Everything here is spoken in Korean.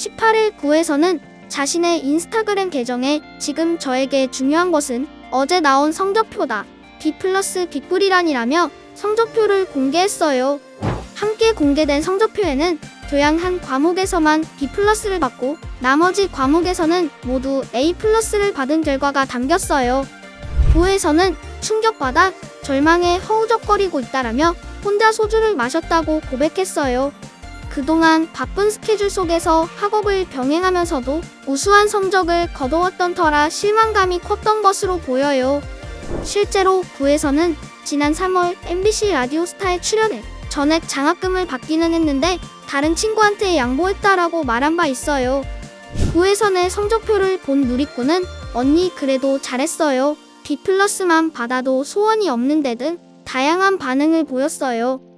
18일 구에서는 자신의 인스타그램 계정에 지금 저에게 중요한 것은 어제 나온 성적표다. B 플러스 빅불이란이라며 성적표를 공개했어요. 함께 공개된 성적표에는 교양 한 과목에서만 B 플러스를 받고 나머지 과목에서는 모두 A 플러스를 받은 결과가 담겼어요. 부에서는 충격받아 절망에 허우적거리고 있다라며 혼자 소주를 마셨다고 고백했어요. 그동안 바쁜 스케줄 속에서 학업을 병행하면서도 우수한 성적을 거두었던 터라 실망감이 컸던 것으로 보여요. 실제로 구에서는 지난 3월 MBC 라디오스타에 출연해 전액 장학금을 받기는 했는데 다른 친구한테 양보했다라고 말한 바 있어요. 구에선의 성적표를 본 누리꾼은 언니 그래도 잘했어요. B 플러스만 받아도 소원이 없는데 등 다양한 반응을 보였어요.